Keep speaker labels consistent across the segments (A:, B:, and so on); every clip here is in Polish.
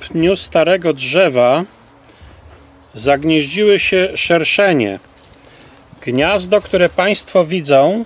A: pniu starego drzewa zagnieździły się szerszenie. Gniazdo, które Państwo widzą,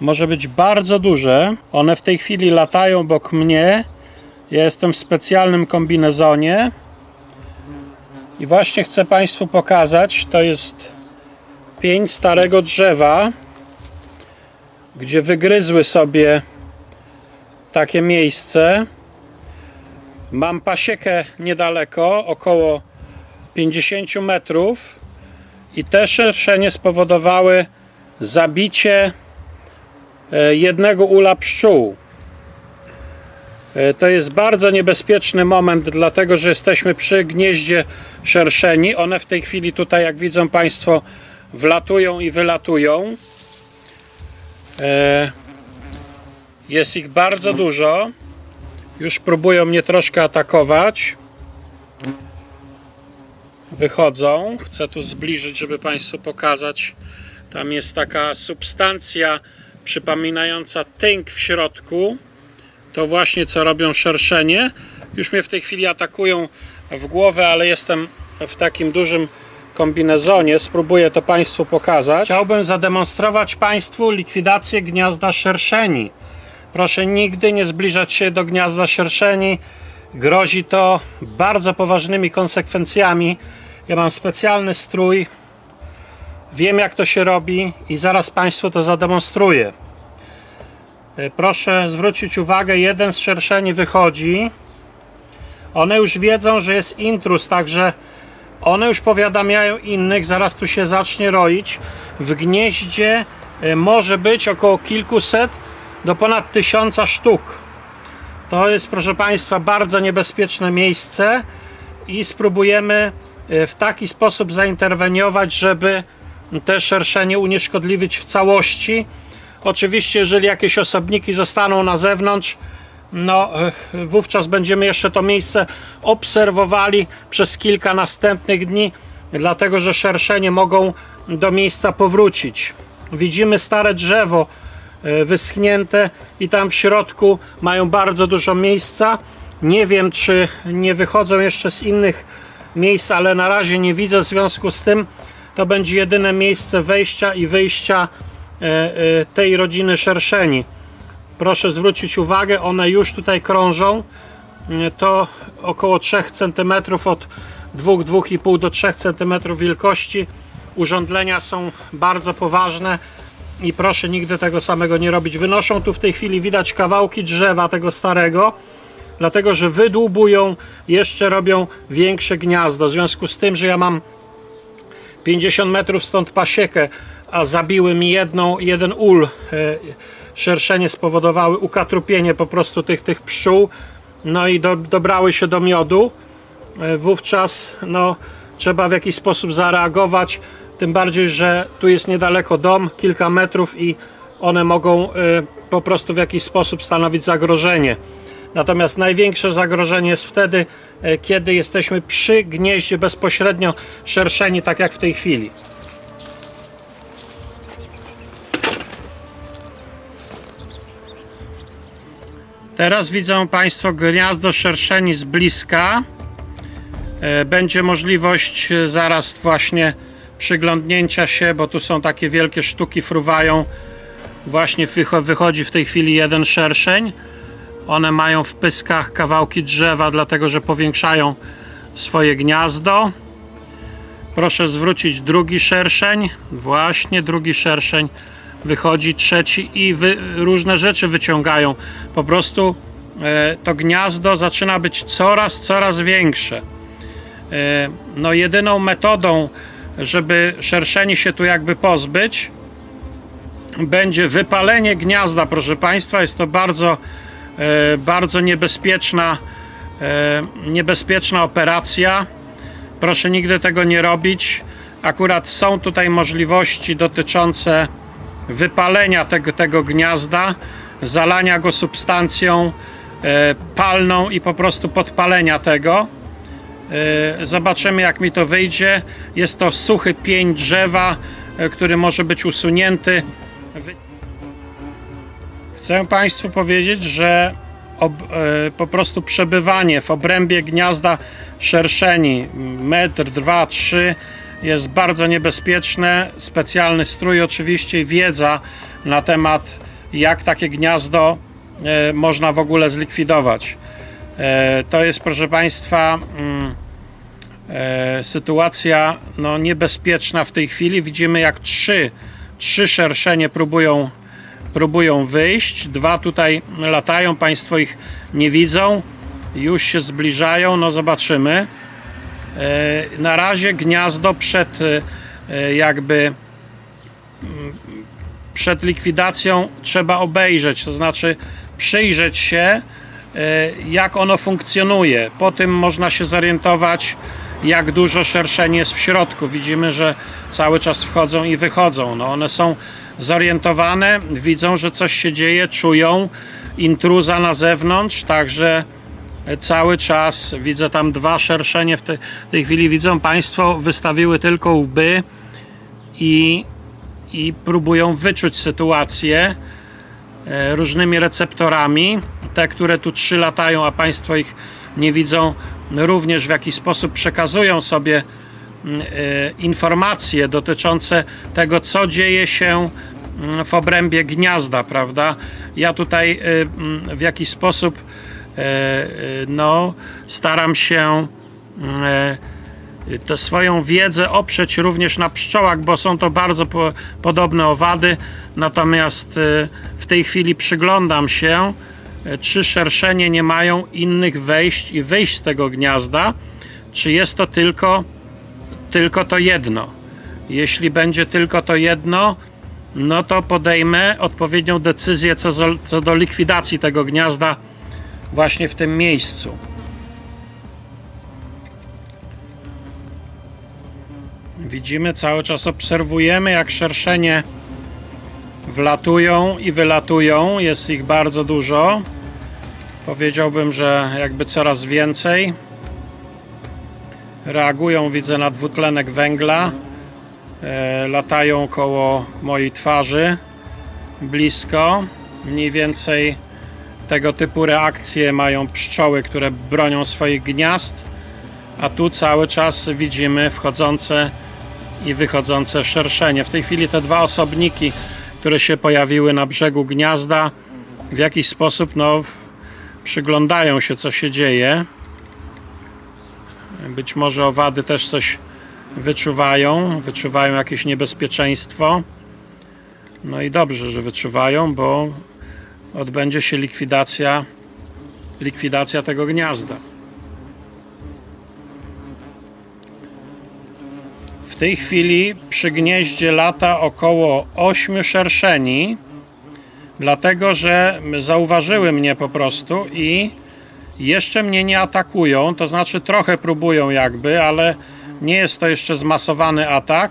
A: może być bardzo duże. One w tej chwili latają obok mnie. Ja jestem w specjalnym kombinezonie. I właśnie chcę Państwu pokazać, to jest pień starego drzewa, gdzie wygryzły sobie takie miejsce. Mam pasiekę niedaleko, około 50 metrów i te szerszenie spowodowały zabicie e, jednego ula pszczół. E, To jest bardzo niebezpieczny moment, dlatego że jesteśmy przy gnieździe szerszeni. One w tej chwili tutaj, jak widzą Państwo, wlatują i wylatują. E, Jest ich bardzo dużo. Już próbują mnie troszkę atakować. Wychodzą. Chcę tu zbliżyć, żeby Państwu pokazać. Tam jest taka substancja przypominająca tynk w środku. To właśnie co robią szerszenie. Już mnie w tej chwili atakują w głowę, ale jestem w takim dużym kombinezonie. Spróbuję to Państwu pokazać. Chciałbym zademonstrować Państwu likwidację gniazda szerszeni. Proszę nigdy nie zbliżać się do gniazda szerszeni. Grozi to bardzo poważnymi konsekwencjami. Ja mam specjalny strój. Wiem jak to się robi i zaraz Państwu to zademonstruję. E, Proszę zwrócić uwagę, jeden z szerszeni wychodzi. One już wiedzą, że jest intruz, także one już powiadamiają innych, zaraz tu się zacznie roić. W gnieździe e, może być około kilkuset do ponad tysiąca sztuk. To jest, proszę Państwa, bardzo niebezpieczne miejsce i spróbujemy e, w taki sposób zainterweniować, żeby te szerszenie unieszkodliwić w całości. Oczywiście, jeżeli jakieś osobniki zostaną na zewnątrz, no wówczas będziemy jeszcze to miejsce obserwowali przez kilka następnych dni, dlatego że szerszenie mogą do miejsca powrócić. Widzimy stare drzewo wyschnięte i tam w środku mają bardzo dużo miejsca. Nie wiem, czy nie wychodzą jeszcze z innych miejsc, ale na razie nie widzę. W związku z tym to będzie jedyne miejsce wejścia i wyjścia e, e, tej rodziny szerszeni. Proszę zwrócić uwagę, one już tutaj krążą. E, To około 3 cm od 2-2,5 do 3 cm wielkości. Urządlenia są bardzo poważne i proszę nigdy tego samego nie robić. Wynoszą tu w tej chwili widać kawałki drzewa tego starego, dlatego że wydłubują, jeszcze robią większe gniazdo. W związku z tym, że ja mam 50 metrów stąd pasiekę, a zabiły mi jedną, jeden ul. E, Szerszenie spowodowały ukatrupienie po prostu tych, tych pszczół, no i do, dobrały się do miodu. E, Wówczas no, trzeba w jakiś sposób zareagować, tym bardziej, że tu jest niedaleko dom, kilka metrów i one mogą e, po prostu w jakiś sposób stanowić zagrożenie. Natomiast największe zagrożenie jest wtedy, e, kiedy jesteśmy przy gnieździe bezpośrednio szerszeni, tak jak w tej chwili. Teraz widzą Państwo gniazdo szerszeni z bliska. E, Będzie możliwość zaraz właśnie przyglądnięcia się, bo tu są takie wielkie sztuki, fruwają. Właśnie wycho- wychodzi w tej chwili jeden szerszeń. One mają w pyskach kawałki drzewa, dlatego że powiększają swoje gniazdo. Proszę zwrócić drugi szerszeń. Właśnie drugi szerszeń wychodzi, trzeci i wy, różne rzeczy wyciągają. Po prostu e, to gniazdo zaczyna być coraz, coraz większe. E, no jedyną metodą, żeby szerszeni się tu jakby pozbyć, będzie wypalenie gniazda, proszę Państwa. Jest to bardzo, e, bardzo niebezpieczna, e, niebezpieczna operacja. Proszę nigdy tego nie robić. Akurat są tutaj możliwości dotyczące wypalenia tego, tego gniazda, zalania go substancją e, palną i po prostu podpalenia tego. E, Zobaczymy, jak mi to wyjdzie. Jest to suchy pień drzewa, e, który może być usunięty. Chcę Państwu powiedzieć, że ob, e, po prostu przebywanie w obrębie gniazda szerszeni metr, dwa, trzy jest bardzo niebezpieczne. Specjalny strój oczywiście i wiedza na temat jak takie gniazdo można w ogóle zlikwidować. E, to jest proszę Państwa mm, e, sytuacja no, niebezpieczna w tej chwili. Widzimy jak trzy, trzy szerszenie próbują, próbują wyjść. Dwa tutaj latają, Państwo ich nie widzą. Już się zbliżają, no zobaczymy. E, Na razie gniazdo przed jakby mm, przed likwidacją trzeba obejrzeć, to znaczy przyjrzeć się, jak ono funkcjonuje. Po tym można się zorientować, jak dużo szerszeń jest w środku. Widzimy, że cały czas wchodzą i wychodzą. No one są zorientowane, widzą, że coś się dzieje, czują intruza na zewnątrz, także cały czas widzę tam dwa szerszenie w tej, tej chwili widzą Państwo wystawiły tylko łby i, i próbują wyczuć sytuację e, różnymi receptorami te, które tu trzy latają, a Państwo ich nie widzą również w jakiś sposób przekazują sobie mm, e, informacje dotyczące tego, co dzieje się mm, w obrębie gniazda, prawda? Ja tutaj e, mm, w jakiś sposób e, no, staram się tę swoją wiedzę oprzeć również na pszczołach, bo są to bardzo po, podobne owady. Natomiast w tej chwili przyglądam się, czy szerszenie nie mają innych wejść i wyjść z tego gniazda, czy jest to tylko, tylko to jedno. Jeśli będzie tylko to jedno, no to podejmę odpowiednią decyzję co, co do likwidacji tego gniazda właśnie w tym miejscu. Widzimy, cały czas obserwujemy, jak szerszenie wlatują i wylatują. Jest ich bardzo dużo. Powiedziałbym, że jakby coraz więcej. Reagują, widzę, na dwutlenek węgla. E, latają koło mojej twarzy, blisko. Mniej więcej tego typu reakcje mają pszczoły, które bronią swoich gniazd. A tu cały czas widzimy wchodzące i wychodzące szerszenie. W tej chwili te dwa osobniki, które się pojawiły na brzegu gniazda, w jakiś sposób no, przyglądają się, co się dzieje. Być może owady też coś wyczuwają, wyczuwają jakieś niebezpieczeństwo. No i dobrze, że wyczuwają, bo odbędzie się likwidacja, likwidacja tego gniazda. W tej chwili przy gnieździe lata około 8 szerszeni, dlatego że zauważyły mnie po prostu i jeszcze mnie nie atakują, to znaczy trochę próbują jakby, ale nie jest to jeszcze zmasowany atak.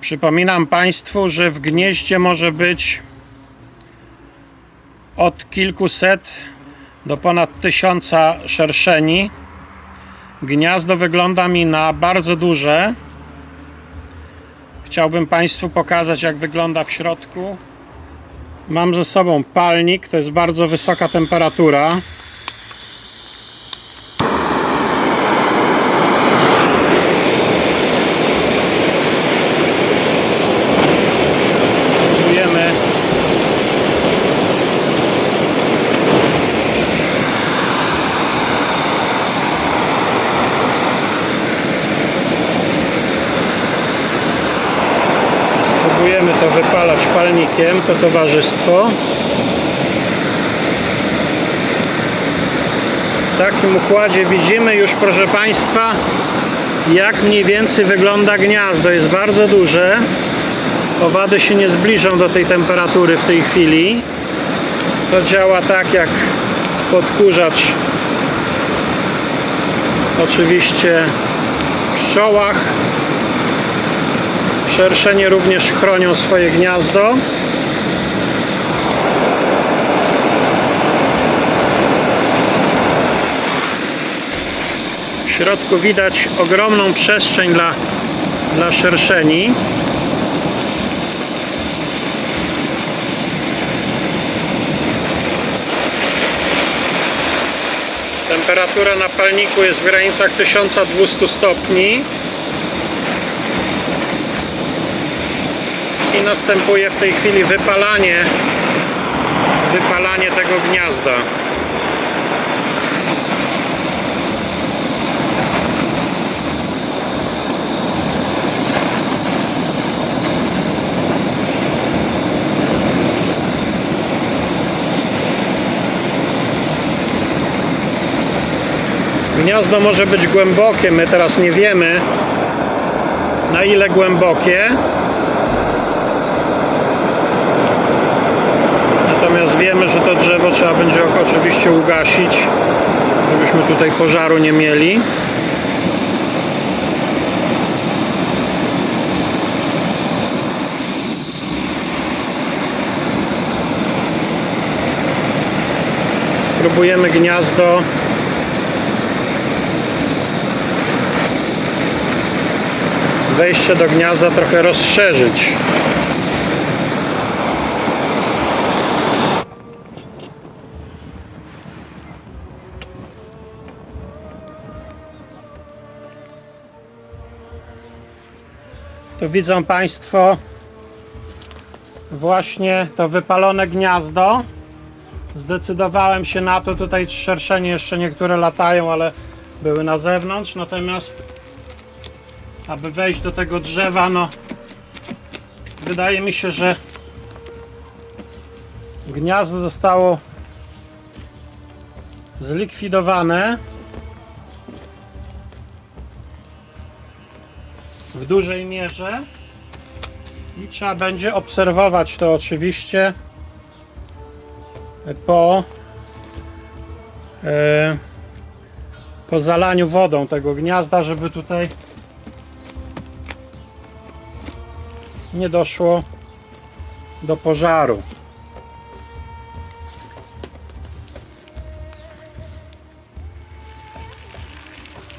A: Przypominam Państwu, że w gnieździe może być od kilkuset do ponad tysiąca szerszeni. Gniazdo wygląda mi na bardzo duże. Chciałbym Państwu pokazać, jak wygląda w środku. Mam ze sobą palnik, to jest bardzo wysoka temperatura. Spróbujemy Spróbujemy to wypalać palnikiem, to towarzystwo. W takim układzie widzimy już, proszę Państwa, jak mniej więcej wygląda gniazdo. Jest bardzo duże. Owady się nie zbliżą do tej temperatury w tej chwili. To działa tak jak podkurzacz oczywiście w pszczołach. Szerszenie również chronią swoje gniazdo. W środku widać ogromną przestrzeń dla, dla szerszeni. Temperatura na palniku jest w granicach 1200 stopni. I następuje w tej chwili wypalanie wypalanie tego gniazda. Gniazdo może być głębokie, my teraz nie wiemy na ile głębokie. Natomiast wiemy, że to drzewo trzeba będzie oczywiście ugasić, żebyśmy tutaj pożaru nie mieli. Spróbujemy gniazdo wejście do gniazda trochę rozszerzyć. Tu widzą Państwo właśnie to wypalone gniazdo. Zdecydowałem się na to. Tutaj szerszenie jeszcze niektóre latają, ale były na zewnątrz. Natomiast aby wejść do tego drzewa, no wydaje mi się, że gniazdo zostało zlikwidowane w dużej mierze i trzeba będzie obserwować to oczywiście po e, po zalaniu wodą tego gniazda, żeby tutaj nie doszło do pożaru.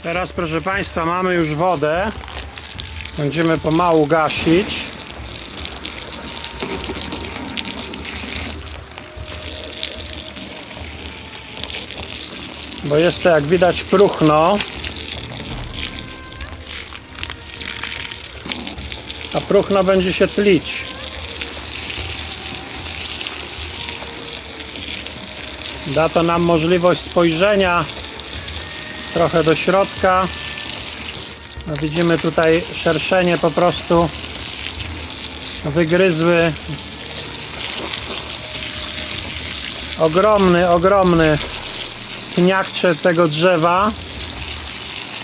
A: Teraz proszę Państwa mamy już wodę. Będziemy pomału gasić. Bo jest to jak widać próchno. a próchno będzie się tlić. Da to nam możliwość spojrzenia trochę do środka. No widzimy tutaj szerszenie po prostu wygryzły ogromny, ogromny pniakcze tego drzewa.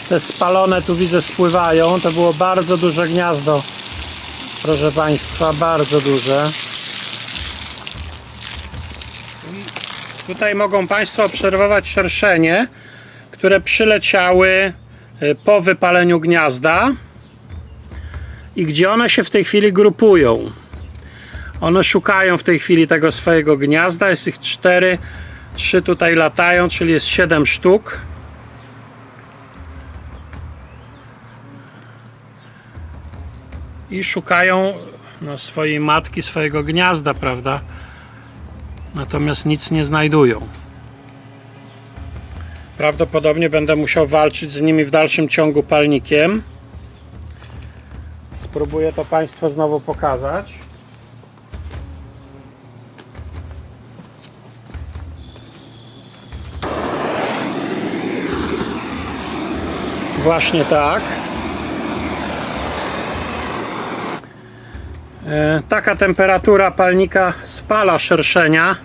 A: Te spalone tu widzę spływają. To było bardzo duże gniazdo proszę Państwa, bardzo duże. Tutaj mogą Państwo obserwować szerszenie, które przyleciały po wypaleniu gniazda i gdzie one się w tej chwili grupują. One szukają w tej chwili tego swojego gniazda, jest ich cztery, trzy tutaj latają, czyli jest siedem sztuk. i szukają no, swojej matki, swojego gniazda, prawda? Natomiast nic nie znajdują. Prawdopodobnie będę musiał walczyć z nimi w dalszym ciągu palnikiem. Spróbuję to Państwu znowu pokazać. Właśnie tak. E, Taka temperatura palnika spala szerszenia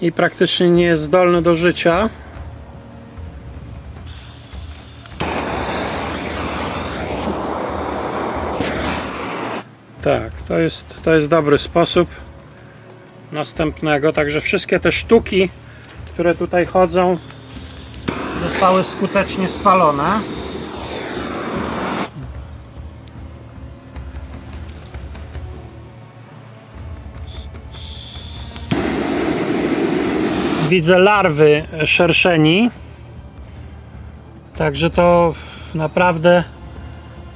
A: i praktycznie nie jest zdolny do życia. To jest, to jest dobry sposób następnego. Także wszystkie te sztuki, które tutaj chodzą, zostały skutecznie spalone. widzę larwy szerszeni. Także to naprawdę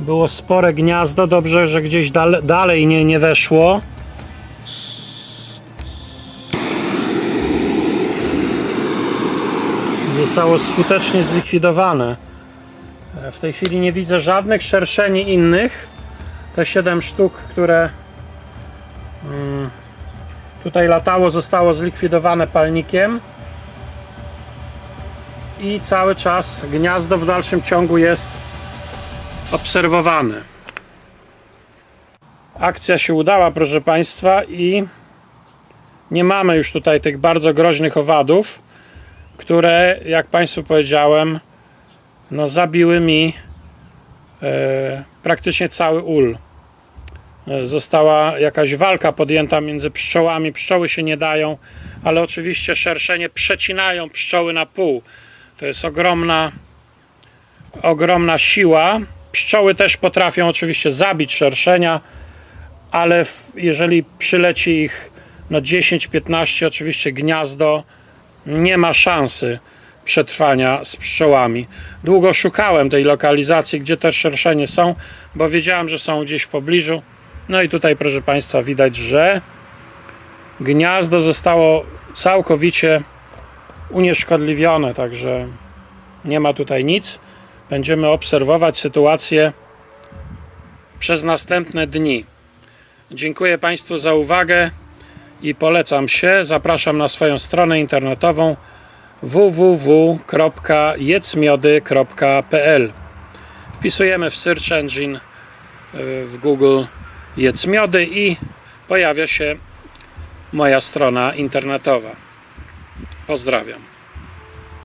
A: było spore gniazdo. Dobrze, że gdzieś dal, dalej nie, nie weszło. zostało skutecznie zlikwidowane. W tej chwili nie widzę żadnych szerszeni innych. Te 7 sztuk, które mm, tutaj latało, zostało zlikwidowane palnikiem. I cały czas gniazdo w dalszym ciągu jest obserwowane. Akcja się udała, proszę Państwa, i nie mamy już tutaj tych bardzo groźnych owadów, które, jak Państwu powiedziałem, no, zabiły mi e, praktycznie cały ul. E, Została jakaś walka podjęta między pszczołami. Pszczoły się nie dają, ale oczywiście szerszenie przecinają pszczoły na pół. To jest ogromna, ogromna siła. Pszczoły też potrafią oczywiście zabić szerszenia, ale jeżeli przyleci ich no 10-15, oczywiście gniazdo nie ma szansy przetrwania z pszczołami. Długo szukałem tej lokalizacji, gdzie te szerszenie są, bo wiedziałem, że są gdzieś w pobliżu. No i tutaj, proszę Państwa, widać, że gniazdo zostało całkowicie unieszkodliwione, także nie ma tutaj nic. Będziemy obserwować sytuację przez następne dni. Dziękuję Państwu za uwagę i polecam się. Zapraszam na swoją stronę internetową www.jecmiody.pl Wpisujemy w Search Engine y, w Google Jecmiody i pojawia się moja strona internetowa. Pozdrawiam.